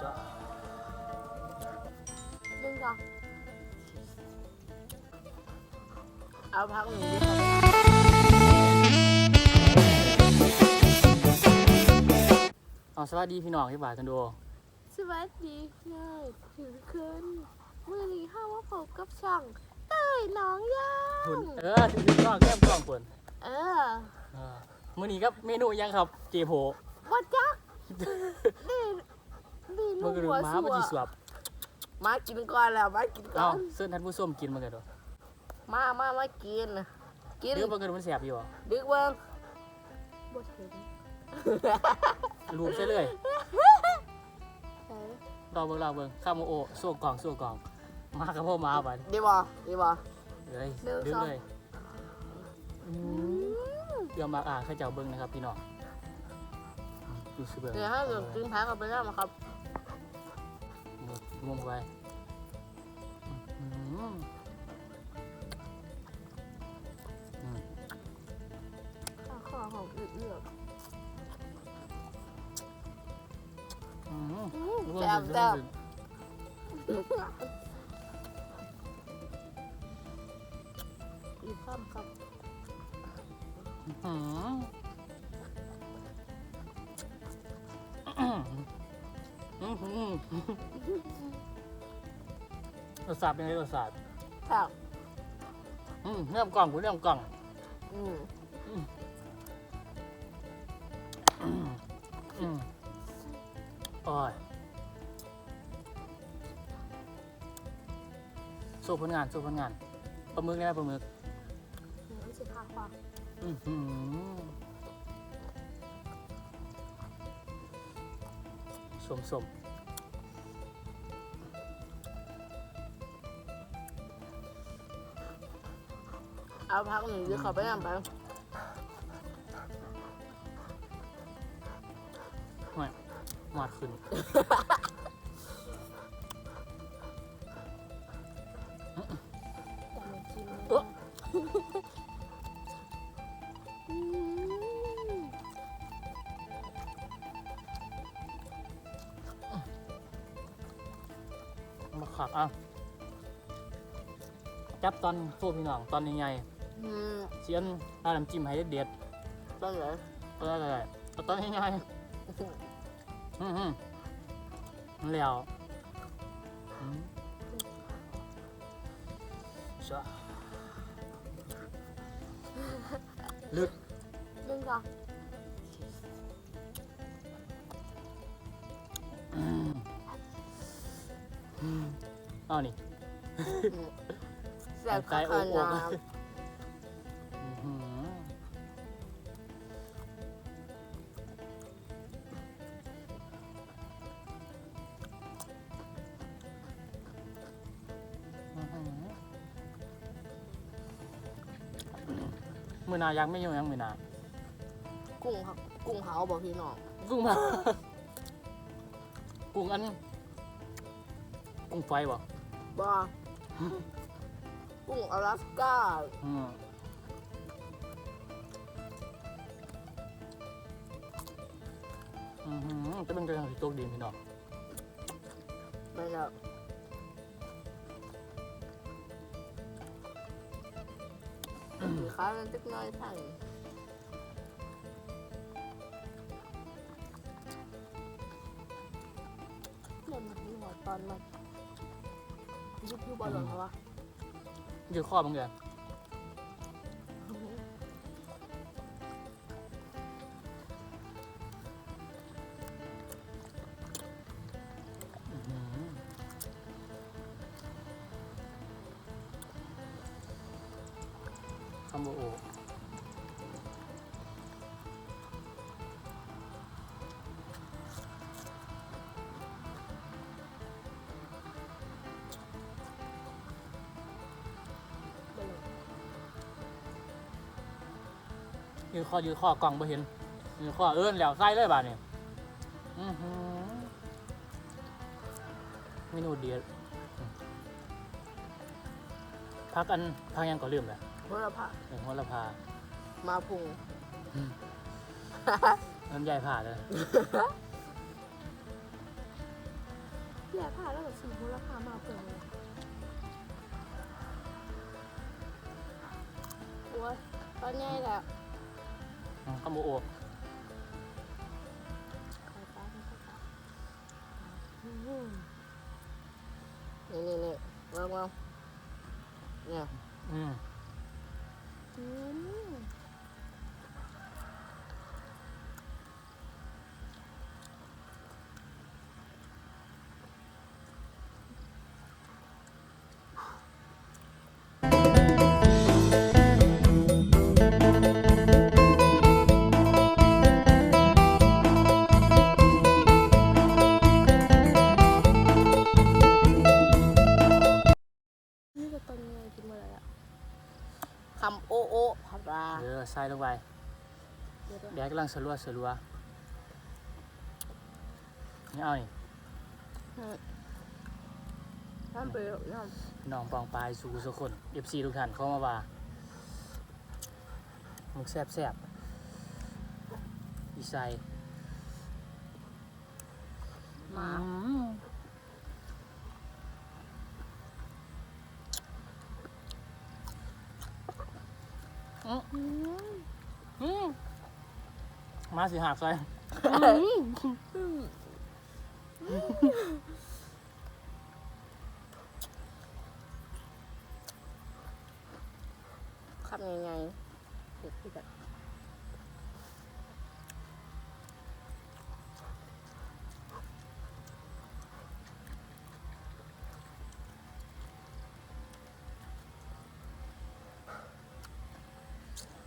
ชอบมึงก่อนเอาพักหนึ่งดิค่ะเอาสวัสดีพี่น้องที่บ่ายกันดูสวัสดีค่ะถึงคืนมื่อนี้ห้าว่าพบกับช่องเต้ยน้องย่าคุณงเออถึงพี่น้องแก้มกล้องคนเออเออมื้อนี้ครับเมนูยังครับเจโพวัดจักนี่ นี่ลูมันกก็ดูหัวม้าสัมันวสิสวบมากินก่อนแล้วมากินก่อเอ้านเสื้อท่านผู้ชมกินมันกันดูมามามากิน กินเดี๋ยวมันก็ดูมันแสบอยู่อะดึกเบิ้งบดเห็นลูบใช่เลยใช่รอเบิ่งรอเบิ่งข้ามโอสู้กล่องสู้กล่องมากับพ่อมาไปดีบ่ดีบ่เลยหนึ่งดึงสองเลยเดี๋ยวมาอ่านข้าเจ้าเบิ่งนะครับพี่น้องดูสิเบิ่งเดี๋ยวให้เดี๋ยวกินพักกันไปแล้วนะครับ งมเข้าไปอืมอืมข้าวข้าวหอมอืดอืมๆอืมร่วมแซ่บถึงแซ่บร่วมถึงอีกข้ามครับ รสชาติเป็นไงรสชาติแซ่บอืมเนื้อกล่องกูเนื้อกล่องอืมอืมอืมโอ้ยสู้ผลงานสู้ผลงานปลาหมึกได้ไหมปลาหมึกนี่สิค่ะค่ะอื้อหือสมสม เอาพักหนึ่งเดี๋ยวเขาไปนำไปไม่หวาดขึ้นมาขักอะจับตอนโซ่พี่น้องตอนใหญ่ อืมๆเชียนถ้าน้ำจิ้มให้เด็ดต้นเลยๆก็ได้เลยเอาตอนใหญ่ๆอืมอืมมันแล้วอืมชะลึกนึงก่อนเอานี่แซ่บใจข้าวโอ้ขนาโอ้ด มือหนายังไม่อยู่ยังมือหนากุ้งครับ กุ้งเผาบอกพี่น้องกุ้งมา กุ้งอัน กุ้งไฟบ่บ่กุ้งอลาสก้าอืมอือหือจะเป็นกระทั่งสิโตกดีพี่น้องไม่แล้ว สีขาวมันจึกน้อยท่านเล่มันมีหัวตอนมันยุบยุบบอลหล่นเหรอวะยืดข้อมึงเลย โบโอบ่หล่นยืดข้อยืดข้อกล่องบ่เห็นยืดข้อเอิ้นแล้วใส่เลยบาดนี่อือหือเมนูเดียวพักอันพักยังก็ลืมแหละ โหระพาเห็นหัวละพามาพุงน้ำใหญ่ผ่าเลยที่แรกผ่าแล้วก็สีมูลค่ามาเปิดเลยโอ้ยตอนนี้แหละอืมข้าวหมูโอบนี่นี่นี่ลองลองเนี่ย อืม อื เดี๋ยวแดกกำลังสลัวสลัวนี่เอานี่น้ำเปรี้ยวน้พี่น้องปองปลายสู่สุคนเอฟซีทุกท่านเข้ามาว่ามึงแซ่บแซ่บอีไซำมาอืมอืมอื มาสิหักใส่คำยังไงเด็ดที่แบบ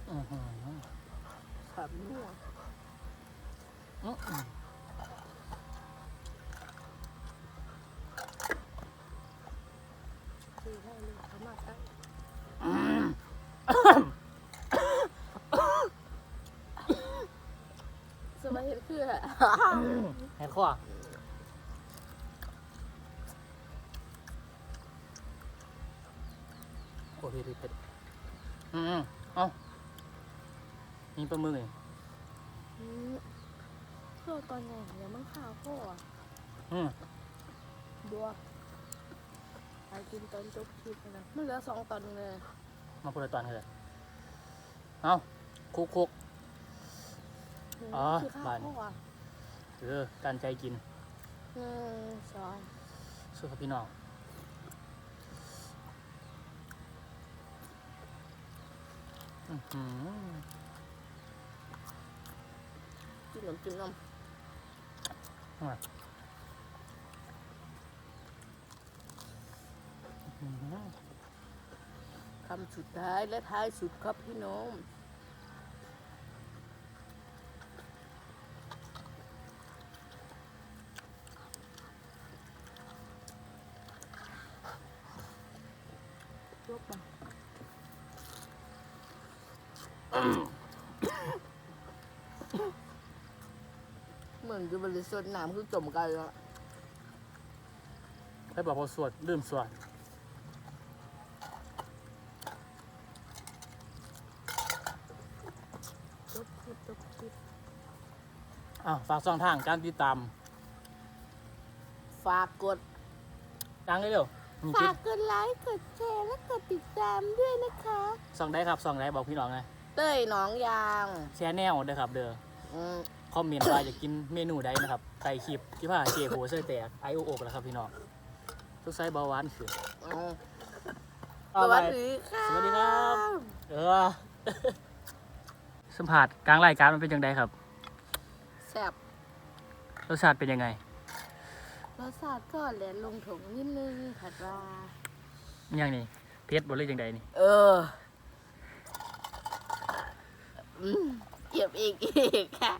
อื้อหือ สมัยเห็นคืออะเห็ดข้อโอ้เผ็ดเผ็ดเผ็ดอืมเอานี่ปลาหมึกนี่อืม เพื่อตอนไงเดี๋ยวมันข่าวพ่ออะอืมบัวไปกินตอนจบคลิปนะมันเหลือสองตอนเลยมาพูดตอนเลยเอาคุกคุก อ๋อคือข้าวบ้าน พ่ออะเออการใจกินหนึ่งสองสู้กับพี่น้องอื้อหือจิ้มน้ำจิ้มน้อะอื้อหือำ คำสุดท้ายและท้ายสุดครับพี่น้องยกมา เหมือนจะบริสุทธิ์น้ำคือจมกันแล้วให้บอกพอสวดลืมสวดจบคลิปจบคลิปอ้าวฝากช่องทางการติดตามฝากกดดังได้เร็วมีคลิฝาปกกดไลค์กดแชร์และกดติดตามด้วยนะคะ ส่องได้ครับส่องได้บอกพี่น้องไงเต้ยหน้องยางแชร์แนวเด้อครับเด้อ อืมค อมเมนต์ว่าอยากกินเมนูใดนะครับใส่คลิปที่ว่าเจโหเสื้อแตกไอโอโอกแล้วครับพี่น้องทุกไซส์เบาหวานขึ้นเอาสเอาไปวัสดีค่ะสวัสดีครับ เออสัมผัสกลางรายการมันเป็นยังไงครับแซ่บรสชาติเป็นยังไงรสชาติก็แหลนลงถุงนิดนึงผัดว่ายังนี่เพชรบนเลยยังไงนี่ เอออืมเก็บอีกอีกค่ะ